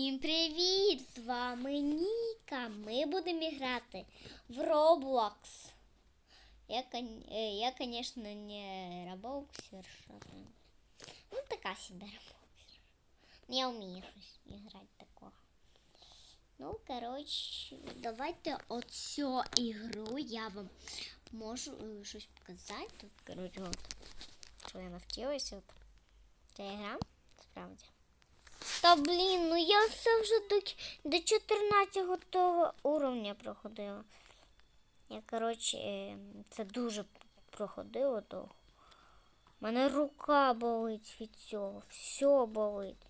Всім привіт! З вами Ніка. Ми будемо грати в Roblox. Я, е, я конечно, не Роблоксер. Ну, така себе Роблоксер. Я вмію щось грати такого. Ну, коротше, давайте оцю ігру я вам можу е, щось показати. Тут, коротше, от, що я навчилася. От. Ця ігра, справді. Та блін, ну я все вже до, до 14 уровня проходила. Я, коротше, е, це дуже проходило довго. У мене рука болить від цього. Все болить.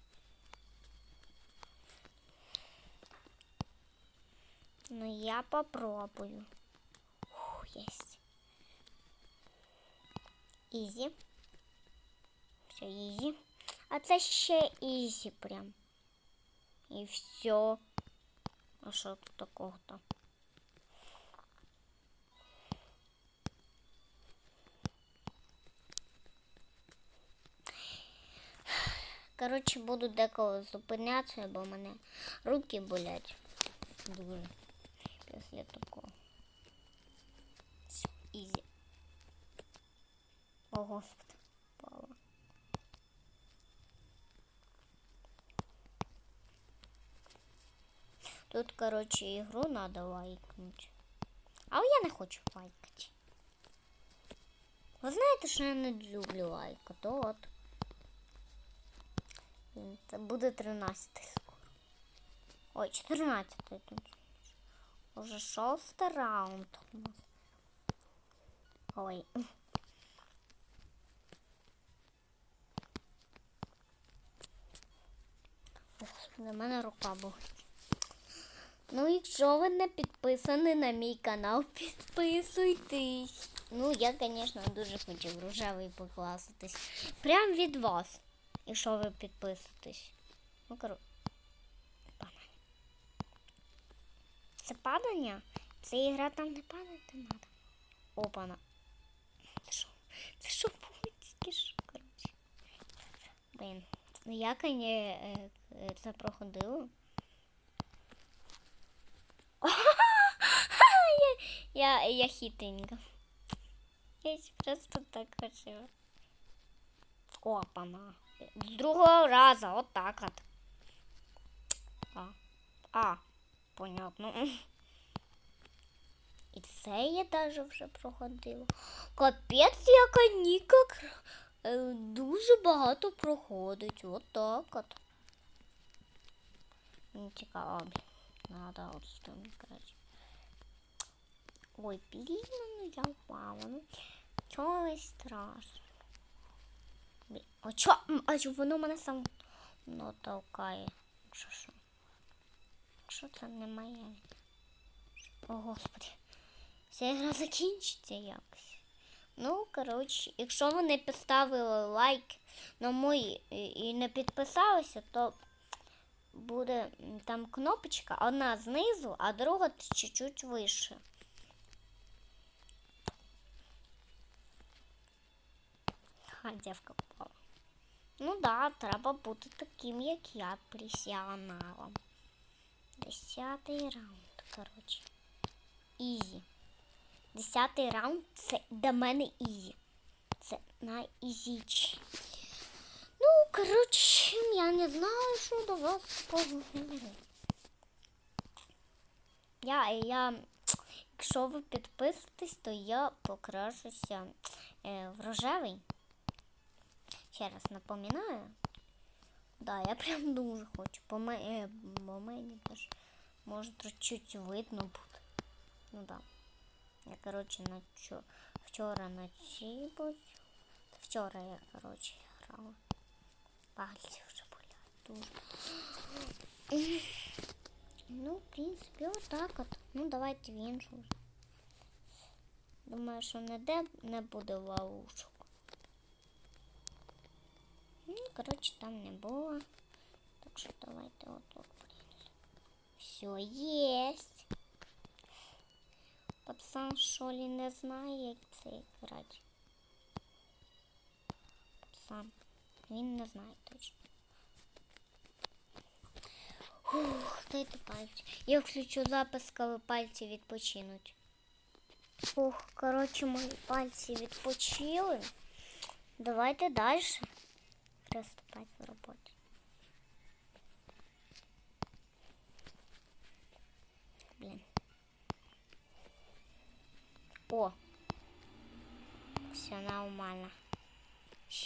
Ну я попробую. Фух, єсть. Ізі. Все, ізі. А це ще ізі прям. І все. А що тут такого-то? Коротше, буду деколи зупинятися, бо в мене руки болять. Дуже. Після такого. Ізі. О, Господи, Тут, короче, игру надо лайкнуть. А я не хочу лайкати. Ви знаєте, що я не люблю лайка, то от. Це буде 13 скоро. Ой, 14 тут. Уже шостий раунд у нас. Ой. Господи, в мене рука болить. Ну, якщо ви не підписані на мій канал, підписуйтесь. Ну, я, звісно, дуже хочу в рожевий покласитись. Прям від вас, якщо ви підписуєтесь. Ну, коротше. Це падання? Це ігра там не падати треба. Опана. Це що? Це що тільки що, коротше. Блін. Ну, я, звісно, це проходила. Я, хитренько. Я просто так хочу. Опана. З другого разу, от так от. А, а понятно. І це я даже вже проходила. Капець, яка Ніка е, дуже багато проходить. От так от. Цікаво. Надо от з тим краще. Ой, блін, ну я впала. Ну, чого страшно? А чо? А чо воно мене сам ну, толкає. Що що? Що це не моє? О, господи. Ця гра закінчиться якось. Ну, коротше, якщо ви не поставили лайк на і- і не підписалися, то буде там кнопочка, одна знизу, а друга чуть-чуть вище. Ха, дівка впала. Ну да, треба бути таким, як я, професіоналом. Десятий раунд, коротше. Ізі. Десятий раунд це для мене ізі. Це найізічі. Ну, коротше, я не знаю, що до вас поговорити. Я, я, якщо ви підписуєтесь, то я покрашуся е, в рожевий. Ще раз напоминаю. Да, я прям дуже хочу. По, е, мені теж може чуть видно буде. Ну да. Я, коротше, на чо, вчора на цій. Вчора я, коротше, грала. Пальці вже болять дуже. Ну, в принципі, отак от. Ну, давайте в іншу. Думаю, що ніде не буде ловушок. Ну, коротше, там не було. Так що давайте отут. Все, єсть. Пацан що ли не знає, як це грати. Пацан. Він не знає точно. Ух, дайте пальці. Я включу запис, коли пальці відпочинуть. Ух, коротше, мої пальці відпочили. Давайте далі приступати в роботі. Блін. О! Все нормально.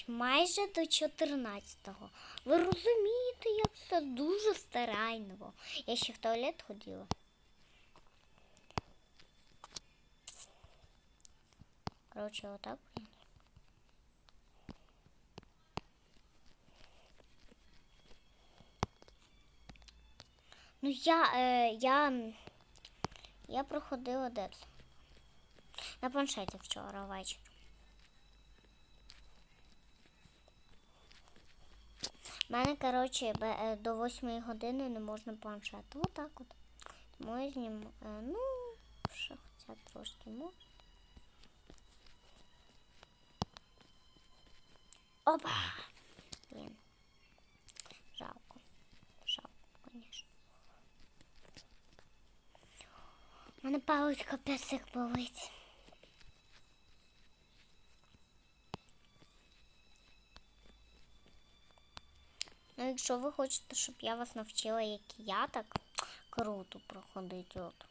Майже до 14-го. Ви розумієте, як це дуже старайно. Я ще в туалет ходила. Короче, отак. блін. Ну я, е, я, я проходила де? На планшеті вчора ввечері. У мене, коротше, е, до 8 години не можна планшет. Отак от. Тому я зніму. е, Ну, ще хоча трошки можна. Опа! Блін. Жалко. Жалко, звісно. У мене палець капець болить. Ну, якщо ви хочете, щоб я вас навчила, як я так круто проходить от.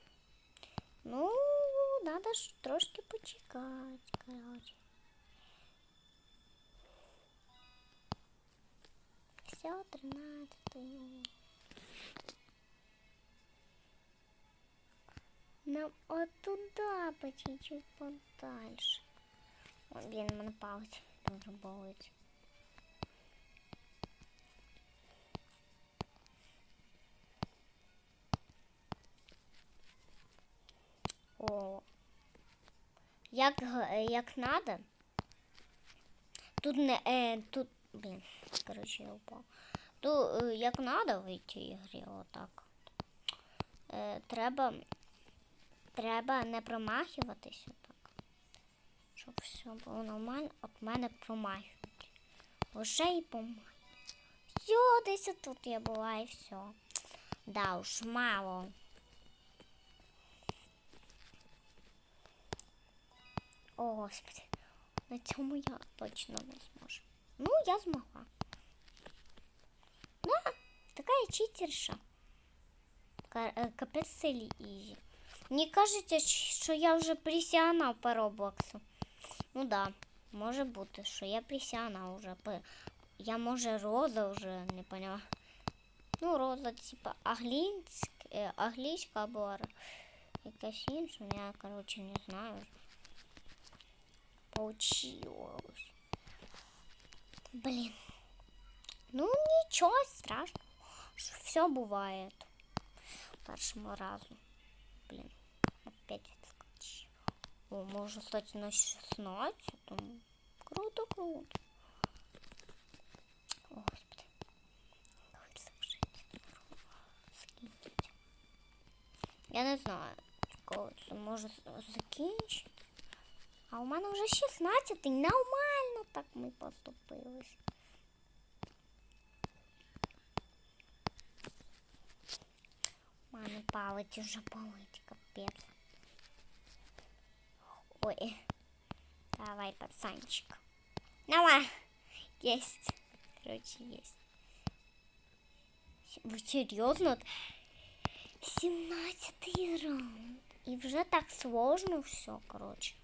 Ну, треба ж трошки почекати, коротше. Все, 13 Нам от туда по чуть-чуть подальше. Ой, блін, мене палець дуже болить. О. Як, г- як надо. Тут не, е, тут, блін, короче, я упав. Тут, е, як надо в цій ігрі, отак. Е, треба, треба не промахуватися так. Щоб все було нормально. От мене промахують. Лише і помахують. Все, десь тут я була і все. Да уж, мало. О, господи. На цьому я точно не зможу. Ну, я змогла. Да, така читерша. Ка- Капець селі ізі. Мені кажеться, що я вже професіонал по Роблоксу. Ну да, може бути, що я професіонал вже. По- Я може роза вже не поняла. Ну, роза, типа аглінськ, е, англійська або ар- якась інша, я, коротше, не знаю. Получилось. Блин. Ну, ничего страшного. Все бывает. Першому разу. О, можно стать на 16. Круто, круто. Я не знаю, коли це може закінчити. А у мене вже 16, нормально так ми поступились. У мене палець вже болить, капець. Давай, пацанчик. Давай. Есть. Короче, есть. Вы серьезно? 17 раунд. И вже так сложно все, короче.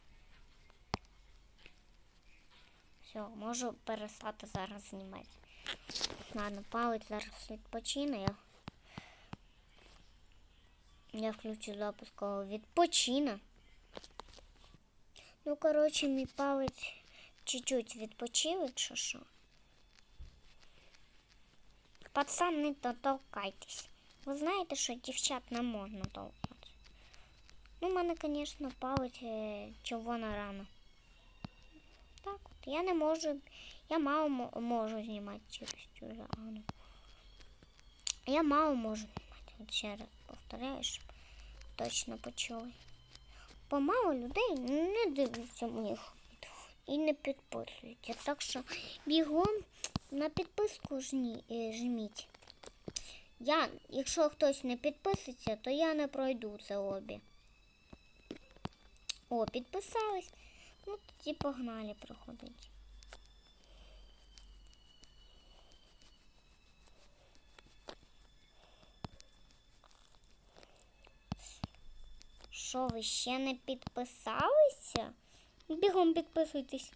Все, можу перестати зараз знімати. Ладно, палець зараз відпочине. Я, я включу запуск коли відпочине. Ну, коротше, мій палець чуть-чуть відпочив, якщо що. Пацани, то толкайтесь. Ви знаєте, що дівчат не можна толкати. Ну, в мене, звісно, палець е, червона рана. Так от. Я не можу. Я мало можу знімати через цю рану. Я мало можу знімати. Ще раз повторяю, щоб точно почули. Бо мало людей не дивляться моїх і не підписуються. Так що бігом на підписку е, жміть. Я, якщо хтось не підписується, то я не пройду це обі. О, підписались. Ну, тоді погнали проходить. Що, ви ще не підписалися? Бігом підписуйтесь.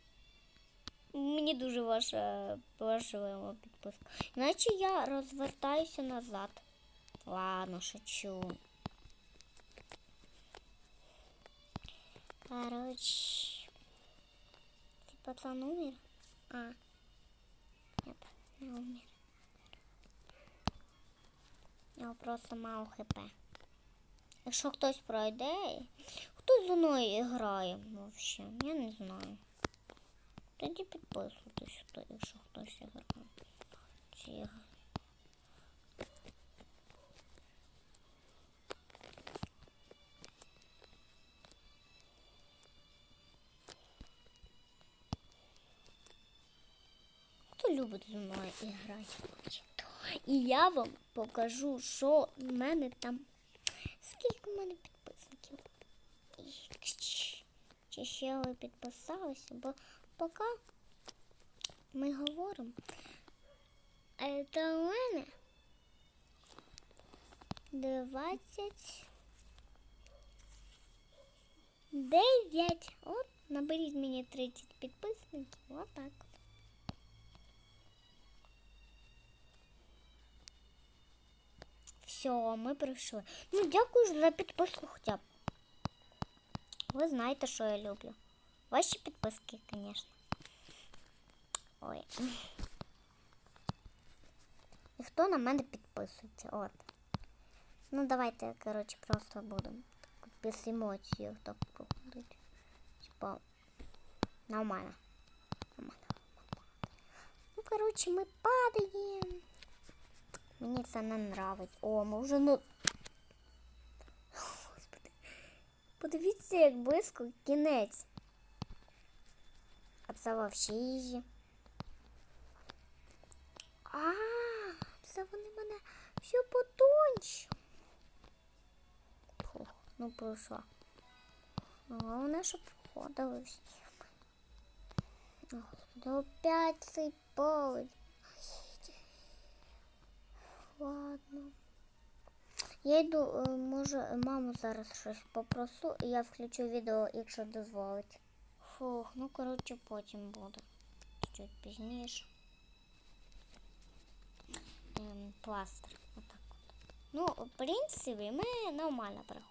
Мені дуже ваша важлива підписка. Іначе я розвертаюся назад. Ладно, шучу. Короче. Ты пацан умер? А. Нет, не умер. У нього просто мало хп. Якщо хтось пройде, хто зі мною грає вообще, я не знаю. Тоді підписуйтесь, хто, якщо хтось грає. Хто любить зі мною грати? І я вам покажу, що в мене там. Скільки в мене підписників? Чи ще ви підписалися? Бо поки ми говоримо, е, то у мене 20 9. От, наберіть мені 30 підписників. Отак. Все, ми прийшли. Ну, дякую за підписку хоча б. Ви знаєте, що я люблю. Ваші підписки, звісно. Ой. І хто на мене підписується? От. Ну, давайте, коротше, просто будемо без емоцій так проходити. Типа, нормально. Нормально. Ну, коротше, ми падаємо. Мені це не нравиться. О, ми вже ну. Господи. Подивіться, як близько кінець. Вообще їжі. А, це вони мене все потончили. Фух, ну пройшла. Головне, щоб проходили всі. Господи, опять цей повідь. Ладно. Я йду, е, може, маму зараз щось попросу, і я включу відео, якщо дозволить. Фух, ну коротше, потім буде. Чуть пізніше. Ем, пластир. Отак от. Ну, в принципі, ми нормально проходимо.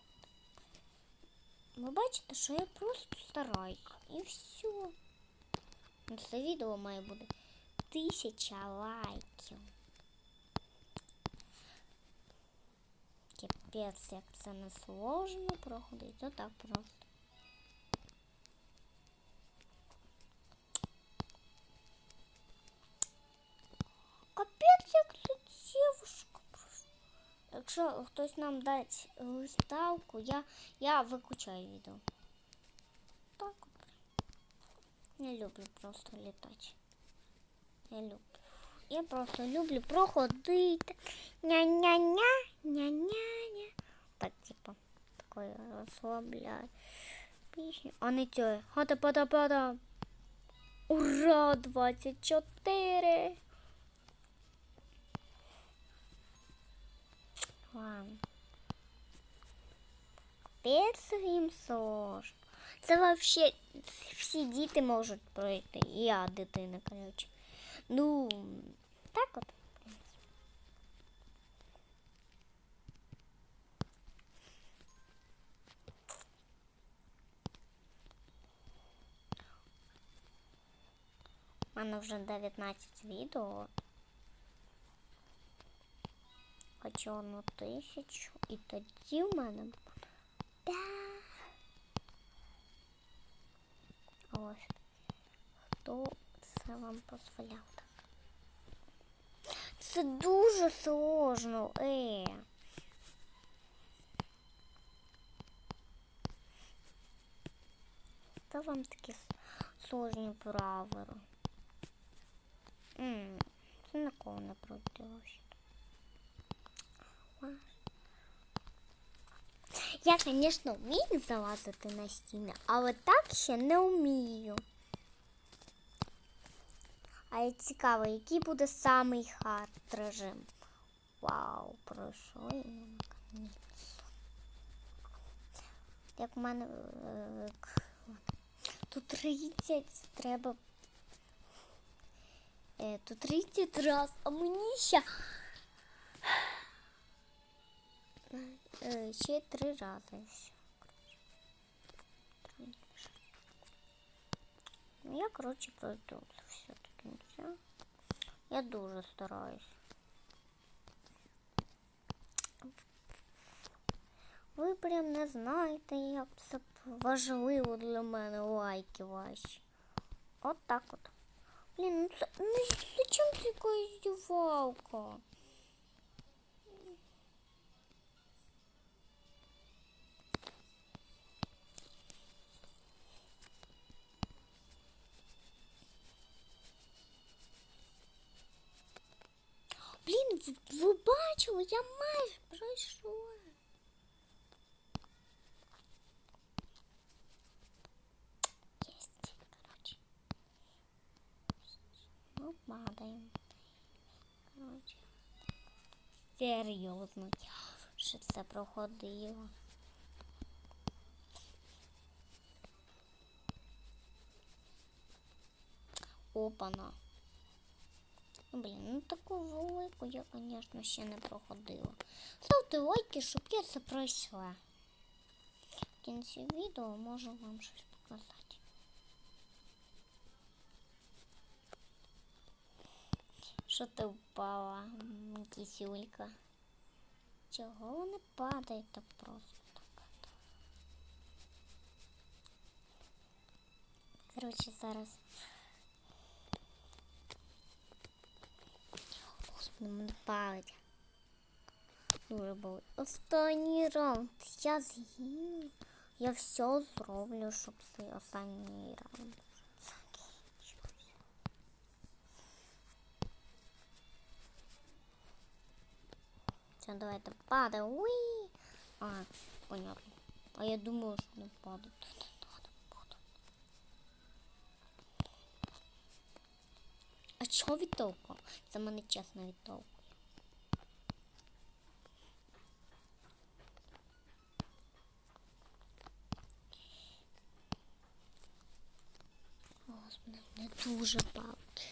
Ви бачите, що я просто стараюсь. І все. Ну, Це відео має бути тисяча лайків. Капець, як це не сложно проходить. Отак просто. Капець, як тут дівушка просто. Якщо хтось нам дасть листалку, я, я виключаю відео. Так от. Я люблю просто літати. Я люблю. Я просто люблю проходити. Ня-ня-ня, ня-ня-ня. Так, типа, такое расслабляет. А не тьоє. хата пата пата Ура! 24. Ладно. Перс їм сложно. Це вообще всі діти можуть пройти. І я дитина, короче. Ну, так от. У мене вже 19 відео. Хочу одну тисячу. І тоді в мене буде. Ось. Хто це вам дозволяв? Це дуже сложно, е. Та вам такі сложні правила. М, Це на кого не проділося. Я, звісно, вмію залазити на стіни, але так ще не вмію. А я цікаво, який буде самий хард режим. Вау, пройшли. Як в мене е, тут 30 треба. Е, тут 30 раз, а мені ще. Е, ще три рази. ще. Ну, я, коротше, пройду це все до кінця. Я дуже стараюсь. Ви прям не знаєте, як це важливо для мене лайки ваші. От так от. Блін, ну це ну зачем це якась здівалка? Блін, ви, ви бачили, я майже пройшла. Падаем. Короче. Серйозно. Що це проходило? Опана. Блін, ну таку велику я, звісно, ще не проходила. Ставте лайки, щоб я це пройшла. В кінці відео можу вам щось показати. Що ти впала, кисюлька? Чого вони падають так просто? Так. Коротше, зараз. Господи, мене палить. Дуже болить. Останній раунд. Я згину. Я все зроблю, щоб цей останній раунд Все, давайте падай. Уи! А, понятно. А я думаю, що не падать. Не надо падать. А чого відтовкав? Це мене чесно відтовкує. Господи, не дуже палить.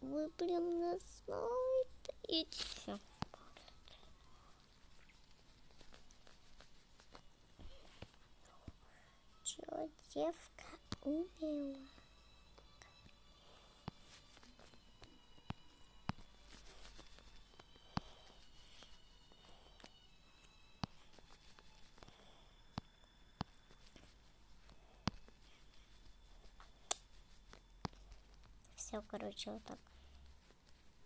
Ви прям не знаєте. І все. Девка умела? Все, коротше, отак.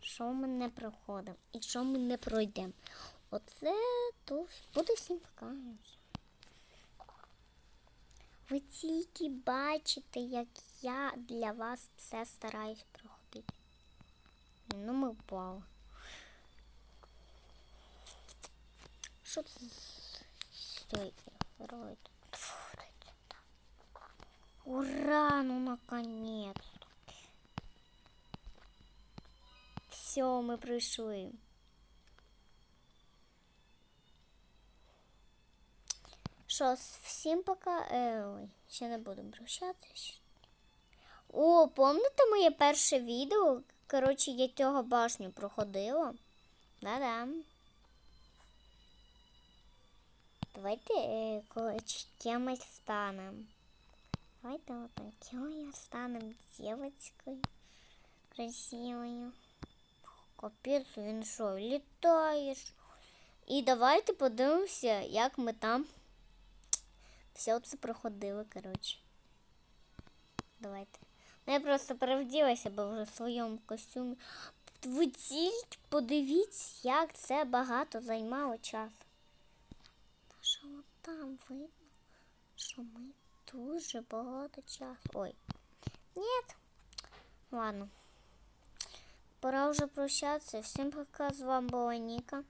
Що ми не проходимо і що ми не пройдемо. Оце то буде всім покажуть. Ви тільки бачите, як я для вас все стараюсь проходити. Ну, ми впали. Що це Стой, герой тут? Ура, ну наконец-то. Все, ми прийшли. Що, всім пока. Е, ой, ще не будемо прощатись. О, помните моє перше відео? Коротше, я цього башню проходила. Да-да. Давайте е, коротше, кимось станем. Давайте вот так. Я станем девочкой красивою. Капець, він що, літаєш? І давайте подивимося, як ми там все це проходили, коротше. Давайте. Ну, я просто перевділася, бо вже в своєму костюмі. Ви тільки подивіться, як це багато займало часу. Та що там видно, що ми дуже багато часу. Ой. Ні. Ладно. Пора вже прощатися. Всім пока. З вами була Ніка.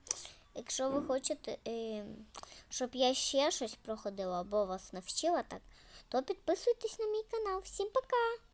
Якщо ви хочете, е, щоб я ще щось проходила або вас навчила так, то підписуйтесь на мій канал. Всім пока!